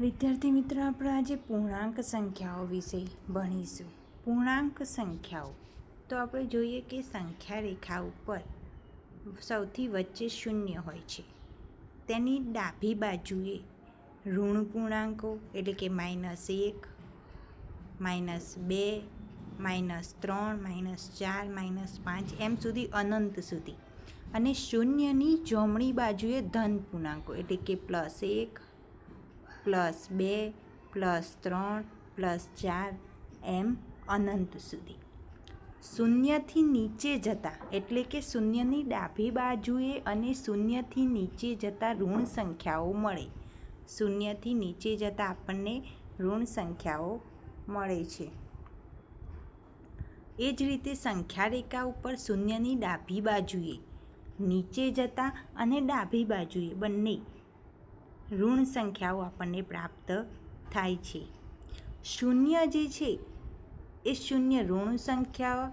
વિદ્યાર્થી મિત્રો, આપણે આજે પૂર્ણાંક સંખ્યાઓ વિશે ભણીશું. પૂર્ણાંક સંખ્યાઓ. તો આપણે જોઈએ કે સંખ્યા રેખા ઉપર સૌથી વચ્ચે શૂન્ય હોય છે. તેની ડાબી બાજુએ ઋણ પૂર્ણાંકો, એટલે કે માઇનસ એક, માઇનસ બે, માઇનસ ત્રણ, માઇનસ ચાર, માઇનસ પાંચ, એમ સુધી અનંત સુધી. અને શૂન્યની જમણી બાજુએ ધન પૂર્ણાંકો, એટલે કે પ્લસ એક પ્લસ બે, પ્લસ ત્રણ, પ્લસ ચાર, એમ અનંત સુધી. શૂન્યથી નીચે જતા, એટલે કે શૂન્યની ડાભી બાજુએ અને શૂન્યથી નીચે જતા ઋણ સંખ્યાઓ મળે. શૂન્યથી નીચે જતા આપણને ઋણ સંખ્યાઓ મળે છે. એ જ રીતે સંખ્યા રેખા ઉપર શૂન્યની ડાભી બાજુએ, નીચે જતા અને ડાભી બાજુએ બંને ઋણ સંખ્યાઓ આપણને પ્રાપ્ત થાય છે. શૂન્ય જે છે, એ શૂન્ય ઋણ સંખ્યા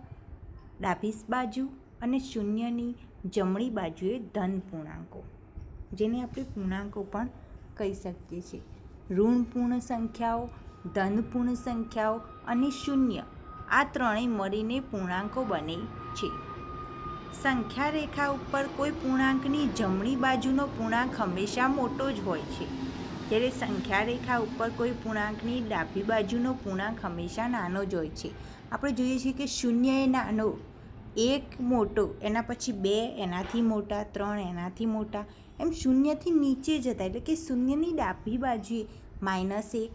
ડાબી બાજુ અને શૂન્યની જમણી બાજુએ ધન પૂર્ણાંકો. જેને આપણે પૂર્ણાંકો પણ કહી શકીએ છીએ. ઋણપૂર્ણ સંખ્યાઓ ધનપૂર્ણ સંખ્યાઓ અને શૂન્ય આ ત્રણેય મળીને પૂર્ણાંકો બને છે. સંખ્યા રેખા ઉપર કોઈ પૂર્ણાંકની જમણી બાજુનો પૂર્ણાંક હંમેશા મોટો જ હોય છે. જ્યારે સંખ્યા રેખા ઉપર કોઈ પૂર્ણાંકની ડાબી બાજુનો પૂર્ણાંક હંમેશા નાનો જ હોય છે. આપણે જોઈએ છીએ કે શૂન્ય એ નાનો, એક મોટો, એના પછી બે, એનાથી મોટા, ત્રણ, એનાથી મોટા, એમ શૂન્યથી નીચે જતા, એટલે કે શૂન્યની ડાબી બાજુએ માઇનસ એક,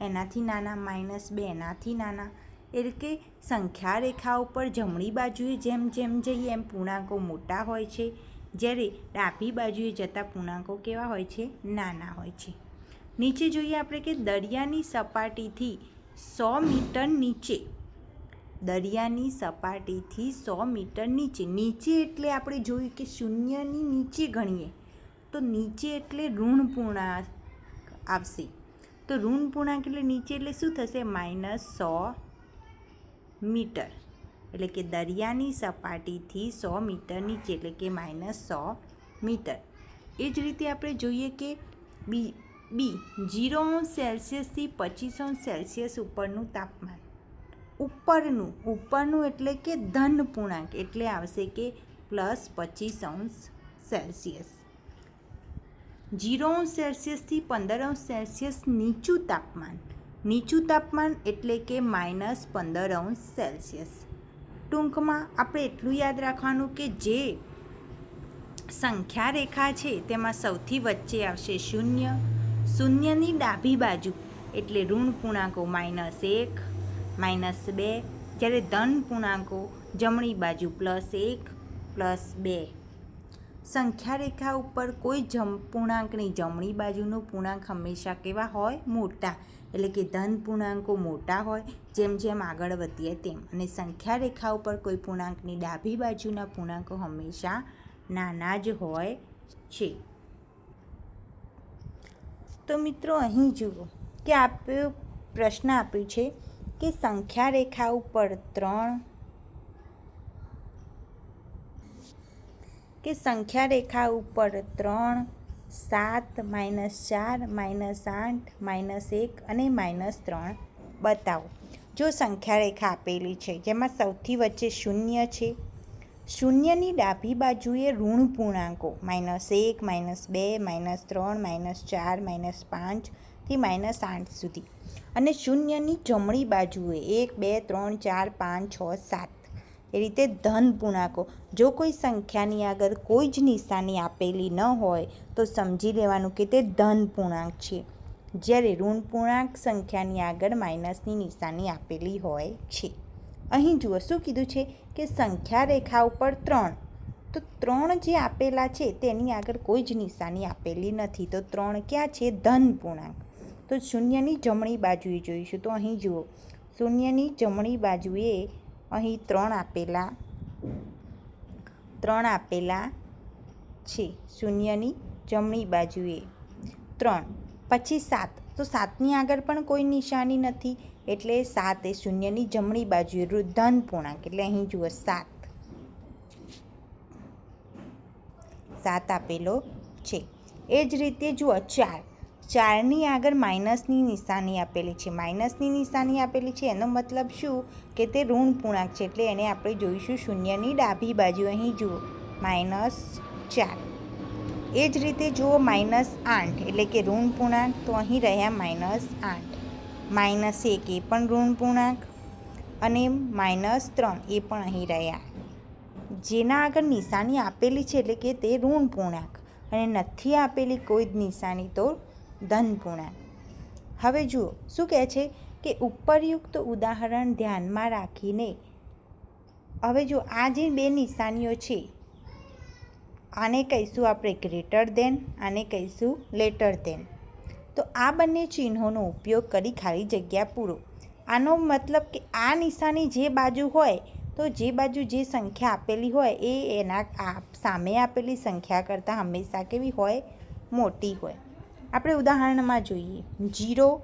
એનાથી નાના માઇનસ બે, એનાથી નાના એટલે કે સંખ્યા રેખા ઉપર જમણી બાજુએ જેમ જેમ જઈએ એમ પૂર્ણાંકો મોટા હોય છે. જ્યારે ડાબી બાજુએ જતા પૂર્ણાંકો કેવા હોય છે? નાના હોય છે. નીચે જોઈએ આપણે કે દરિયાની સપાટીથી સો મીટર નીચે. દરિયાની સપાટીથી સો મીટર નીચે. નીચે એટલે આપણે જોયું કે શૂન્યની નીચે ગણીએ. તો નીચે એટલે ઋણ પૂર્ણાંક આવશે. તો ઋણ પૂર્ણાંક એટલે નીચે એટલે શું થશે? માઇનસ સો મીટર. એટલે કે દરિયાની સપાટીથી સો મીટર નીચે, એટલે કે માઇનસ સો મીટર. એ જ રીતે આપણે જોઈએ કે બી બી, જીરો સેલ્સિયસથી પચીસ અંશ સેલ્સિયસ ઉપરનું તાપમાન. ઉપરનું ઉપરનું એટલે કે ધન પૂર્ણાંક, એટલે આવશે કે પ્લસ પચીસ અંશ સેલ્સિયસ. જીરો અંશ સેલ્સિયસથી પંદર અંશ સેલ્સિયસ નીચું તાપમાન. નીચું તાપમાન એટલે કે માઇનસ પંદર અંશ સેલ્સિયસ. ટૂંકમાં આપણે એટલું યાદ રાખવાનું કે જે સંખ્યા રેખા છે તેમાં સૌથી વચ્ચે આવશે શૂન્ય. શૂન્યની ડાબી બાજુ એટલે ઋણ પૂર્ણાંકો માઇનસ એક, માઇનસ બે. જ્યારે ધન પૂર્ણાંકો જમણી બાજુ પ્લસ એક, પ્લસ બે. સંખ્યા રેખા ઉપર કોઈ જમ, પૂર્ણાંકની જમણી બાજુનો પૂર્ણાંક હંમેશા કેવા હોય? મોટા. એટલે કે ધન પૂર્ણાંકો મોટા હોય, જેમ જેમ આગળ વધીએ તેમ. અને સંખ્યા રેખા ઉપર કોઈ પૂર્ણાંકની ડાબી બાજુના પૂર્ણાંકો હંમેશા નાના જ હોય છે. તો મિત્રો અહીં જુઓ કે આપ્યો પ્રશ્ન આપ્યું છે કે સંખ્યા રેખા ઉપર ત્રણ કે સંખ્યા રેખા ઉપર ત્રણ સાત માઇનસ ચાર, માઇનસ આઠ, માઇનસ એક અને માઇનસ ત્રણ. બતાવો. જો સંખ્યા રેખા આપેલી છે, જેમાં સૌથી વચ્ચે શૂન્ય છે. શૂન્યની ડાબી બાજુએ ઋણ પૂર્ણાંકો. માઇનસ એક, માઇનસ બે, માઇનસ ત્રણ, માઇનસ ચાર, માઇનસ પાંચથી માઇનસ આઠ સુધી. અને શૂન્યની જમણી બાજુએ એક, બે, ત્રણ, ચાર, પાંચ, છ, સાત. એ રીતે ધન પૂર્ણાંકો જો કોઈ સંખ્યાની આગળ કોઈ જ નિશાની આપેલી ન હોય, તો સમજી લેવાનું કે તે ધન પૂર્ણાંક છે. જ્યારે ઋણ પૂર્ણાંક સંખ્યાની આગળ માઇનસની નિશાની આપેલી હોય છે. અહીં જુઓ, શું કીધું છે કે સંખ્યા રેખા ઉપર ત્રણ. તો ત્રણ જે આપેલા છે, તેની આગળ કોઈ જ નિશાની આપેલી નથી. તો ત્રણ ક્યાં છે? ધન પૂર્ણાંક. તો શૂન્યની જમણી બાજુએ જોઈશું. તો અહીં જુઓ, શૂન્યની જમણી બાજુએ અહીં ત્રણ આપેલા ત્રણ આપેલા છે શૂન્યની જમણી બાજુએ. ત્રણ. પછી સાત. તો સાતની આગળ પણ કોઈ નિશાની નથી, એટલે સાત એ શૂન્યની જમણી બાજુએ. ધન પૂર્ણાંક. એટલે અહીં જુઓ સાત. સાત આપેલો છે. એ જ રીતે જુઓ ચાર. ચારની આગળ માઇનસની નિશાની આપેલી છે. માઇનસની નિશાની આપેલી છે, એનો મતલબ શું? કે તે ઋણ પૂર્ણાંક છે, એટલે એને આપણે જોઈશું શૂન્યની ડાબી બાજુ. અહીં જુઓ, માઇનસ ચાર. એ જ રીતે જુઓ, માઇનસ આઠ, એટલે કે ઋણ પૂર્ણાંક, તો અહીં રહ્યા માઇનસ આઠ. માઇનસ એક, એ પણ ઋણ પૂર્ણાંક. અને માઇનસ ત્રણ, એ પણ અહીં રહ્યા. જેના આગળ નિશાની આપેલી છે, એટલે કે તે ઋણ પૂર્ણાંક. અને નથી આપેલી કોઈ જ નિશાની, તો ધન પૂર્ણાંક હવે જુઓ, શું કહે છે કે ઉપરયુક્ત ઉદાહરણ ધ્યાનમાં રાખીને, હવે જો આ જે બે નિશાનીઓ છે, આને કહીશું આપણે ગ્રેટર દેન આને કહીશું લેટર દેન તો આ બંને ચિહ્નોનો ઉપયોગ કરી ખાલી જગ્યા પૂરો. આનો મતલબ કે આ નિશાની જે બાજુ હોય, તો જે બાજુ જે સંખ્યા આપેલી હોય, એ એના સામે આપેલી સંખ્યા કરતાં હંમેશા કેવી હોય? મોટી હોય. આપણે ઉદાહરણમાં જોઈએ. જીરો,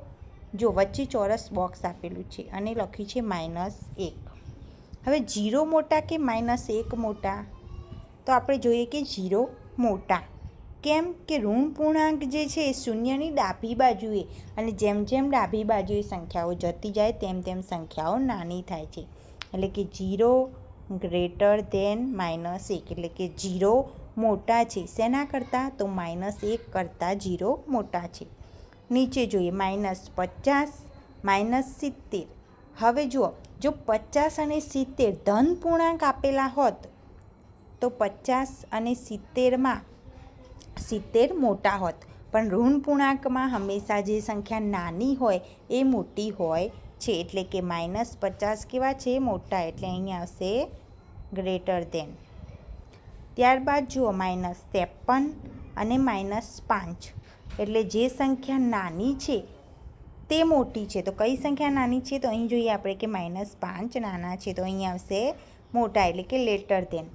જો વચ્ચે ચોરસ બોક્સ આપેલું છે અને લખ્યું છે માઇનસ એક. હવે જીરો મોટા કે માઇનસ એક મોટા? તો આપણે જોઈએ કે જીરો મોટા. કેમ કે ઋણ પૂર્ણાંક જે છે એ શૂન્યની ડાબી બાજુએ અને જેમ જેમ ડાબી બાજુએ સંખ્યાઓ જતી જાય તેમ તેમ સંખ્યાઓ નાની થાય છે. એટલે કે જીરો ગ્રેટર ધેન માઇનસ એક. એટલે કે જીરો મોટા છે. શેના કરતાં? તો માઇનસ એક કરતાં જીરો મોટા છે. નીચે જોઈએ, માઇનસ પચાસ, માઇનસ સિત્તેર. હવે જુઓ, જો પચાસ અને સિત્તેર ધન પૂર્ણાંક આપેલા હોત, તો પચાસ અને સિત્તેરમાં સિત્તેર મોટા હોત. પણ ઋણ પૂર્ણાંકમાં હંમેશા જે સંખ્યા નાની હોય, એ મોટી હોય છે. એટલે કે માઇનસ પચાસ કેવા છે? મોટા. એટલે અહીં આવશે ગ્રેટર દેન ત્યારબાદ જુઓ માઇનસ ત્રેપન અને માઇનસ પાંચ. એટલે જે સંખ્યા નાની છે, તે મોટી છે. તો કઈ સંખ્યા નાની છે? તો અહીં જોઈએ આપણે કે માઇનસ પાંચ નાના છે. તો અહીં આવશે મોટા, એટલે કે લેટર દેન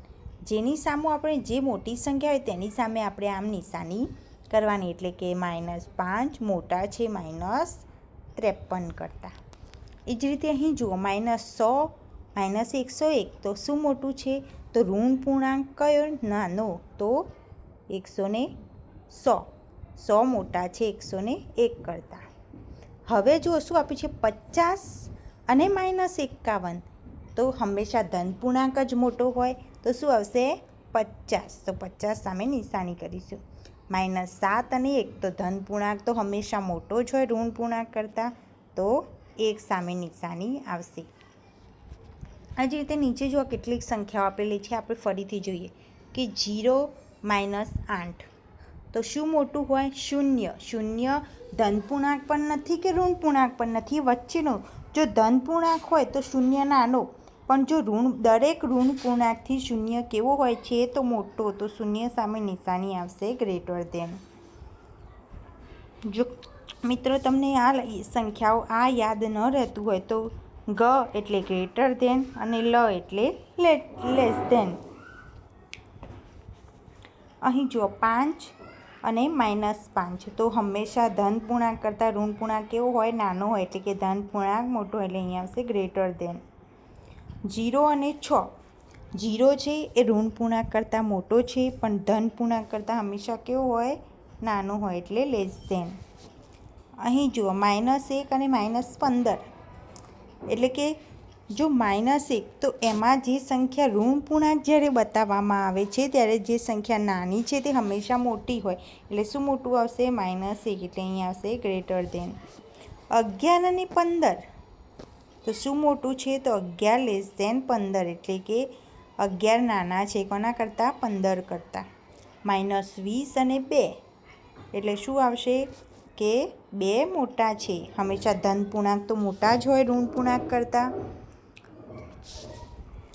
જેની સામે આપણે જે મોટી સંખ્યા હોય તેની સામે આપણે આમ નિશાની કરવાની. એટલે કે માઇનસ પાંચ, મોટા છે માઇનસ ત્રેપન કરતાં. એ જ રીતે અહીં જુઓ માઇનસ સો માઇનસ એકસો એક. તો શું મોટું છે? તો ઋણ પૂર્ણાંક કયો નાનો? તો એકસો ને સો. સો મોટા છે એકસો ને એક કરતાં. હવે જો શું આપ્યું છે પચાસ અને માઇનસ એકાવન. તો હંમેશા ધન પૂર્ણાંક જ મોટો હોય, તો શું આવશે? પચાસ. તો પચાસ સામે નિશાની કરીશું. માઇનસ સાત અને એક. તો ધન પૂર્ણાંક તો હંમેશા મોટો જ હોય ઋણ પૂર્ણાંક કરતાં. તો એક સામે નિશાની આવશે. આ જ રીતે નીચે જો કેટલીક સંખ્યાઓ આપેલી છે, આપણે ફરીથી જોઈએ કે જીરો માઇનસ આઠ. તો શું મોટું હોય? શૂન્ય. શૂન્ય ધન પૂર્ણાંક પણ નથી કે ઋણ પૂર્ણાંક પણ નથી? વચ્ચેનો જો ધન પૂર્ણાંક હોય તો શૂન્ય નાનો. પણ જો ઋણ, દરેક ઋણ પૂર્ણાંકથી શૂન્ય કેવો હોય છે તો મોટો. તો શૂન્ય સામે નિશાની આવશે ગ્રેટર દેન જો મિત્રો, તમને આ સંખ્યાઓ આ યાદ ન રહેતું હોય તો ગ એટલે ગ્રેટર દેન અને લ એટલે લેસ દેન અહીં જો પાંચ અને માઇનસ પાંચ. તો હંમેશા ધન પૂર્ણાંક કરતાં ઋણ પૂર્ણાંક કેવો હોય? નાનો હોય. એટલે કે ધન પૂર્ણાંક મોટો એટલે અહીંયા આવશે ગ્રેટર દેન જીરો અને છ. જીરો છે એ ઋણ પૂર્ણાંક કરતાં મોટો છે, પણ ધન પૂર્ણાંક કરતાં હંમેશા કેવો હોય? નાનો હોય એટલે લેસ દેન અહીં જુઓ માઇનસ એક અને માઇનસ પંદર. એટલે કે જો માઇનસ એક, તો એમાં જે સંખ્યા ઋણ પૂર્ણાંક જ્યારે બતાવવામાં આવે છે, ત્યારે જે સંખ્યા નાની છે તે હંમેશા મોટી હોય. એટલે શું મોટું આવશે? માઇનસ એક, એટલે અહીં આવશે ગ્રેટર દેન અગિયાર અને પંદર. તો શું મોટું છે? તો અગિયાર લેસ દેન પંદર, એટલે કે અગિયાર નાના છે, કોના કરતાં? પંદર કરતાં. માઇનસ વીસ અને બે. એટલે શું આવશે? કે બે મોટા છે. હંમેશા ધન પૂર્ણાંક તો મોટા જ હોય, ઋણ પૂર્ણાંક કરતાં.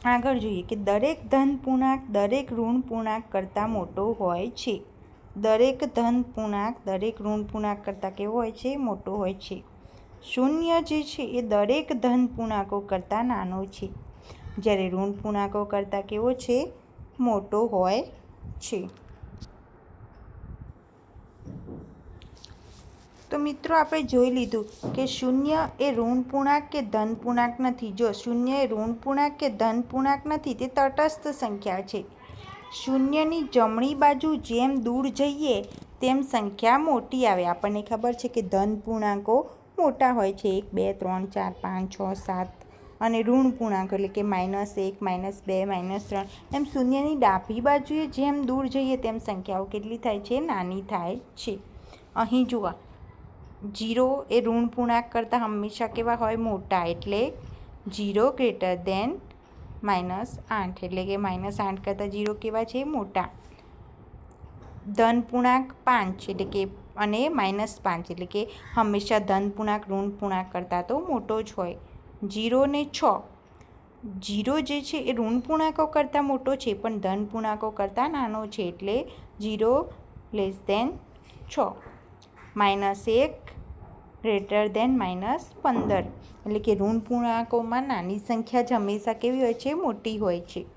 આગળ જોઈએ કે દરેક ધન પૂર્ણાંક, દરેક ઋણ પૂર્ણાંક કરતાં મોટો હોય છે. દરેક ધન પૂર્ણાંક, દરેક ઋણ પૂર્ણાંક કરતાં કેવો હોય છે? મોટો હોય છે. શૂન્ય જે છે એ દરેક ધન પૂર્ણાંકો કરતાં નાનો છે. જ્યારે ઋણ પૂર્ણાંકો કરતાં કેવો છે? મોટો હોય છે. તો મિત્રો આપણે જોઈ લીધું કે શૂન્ય એ ઋણ પૂર્ણાંક કે ધન પૂર્ણાંક નથી. જો શૂન્ય એ ઋણ પૂર્ણાંક કે ધન પૂર્ણાંક નથી, તે તટસ્થ સંખ્યા છે. શૂન્યની જમણી બાજુ જેમ દૂર જઈએ, તેમ સંખ્યા મોટી આવે. આપણને ખબર છે કે ધન પૂર્ણાંકો મોટા હોય છે. એક, બે, ત્રણ, ચાર, પાંચ, છ, સાત અને ઋણ પૂર્ણાંક એટલે કે માઇનસ એક, માઇનસ બે, માઇનસ ત્રણ. એમ શૂન્યની ડાબી બાજુએ જેમ દૂર જઈએ, તેમ સંખ્યાઓ કેટલી થાય છે? નાની થાય છે. અહીં જુઓ જીરો એ ઋણ પૂર્ણાંક કરતાં હંમેશા કેવા હોય? મોટા, એટલે જીરો ગ્રેટર દેન માઇનસ આઠ, એટલે કે માઇનસ આઠ કરતાં જીરો કેવા છે? મોટા. ધન પૂર્ણાંક પાંચ, એટલે કે, અને માઇનસ પાંચ, એટલે કે હંમેશા ધન પૂર્ણાંક, ઋણ પૂર્ણાંક કરતાં તો મોટો જ હોય. જીરો ને છ. જીરો જે છે એ ઋણ પૂર્ણાંકો કરતાં મોટો છે, પણ ધન પૂર્ણાંકો કરતાં નાનો છે, એટલે જીરો લેસ દેન છ. માઇનસ એક, ગ્રેટર દેન માઇનસ પંદર. એટલે કે ઋણ પૂર્ણાંકોમાં નાની સંખ્યા જ હંમેશા કેવી હોય છે? મોટી હોય છે.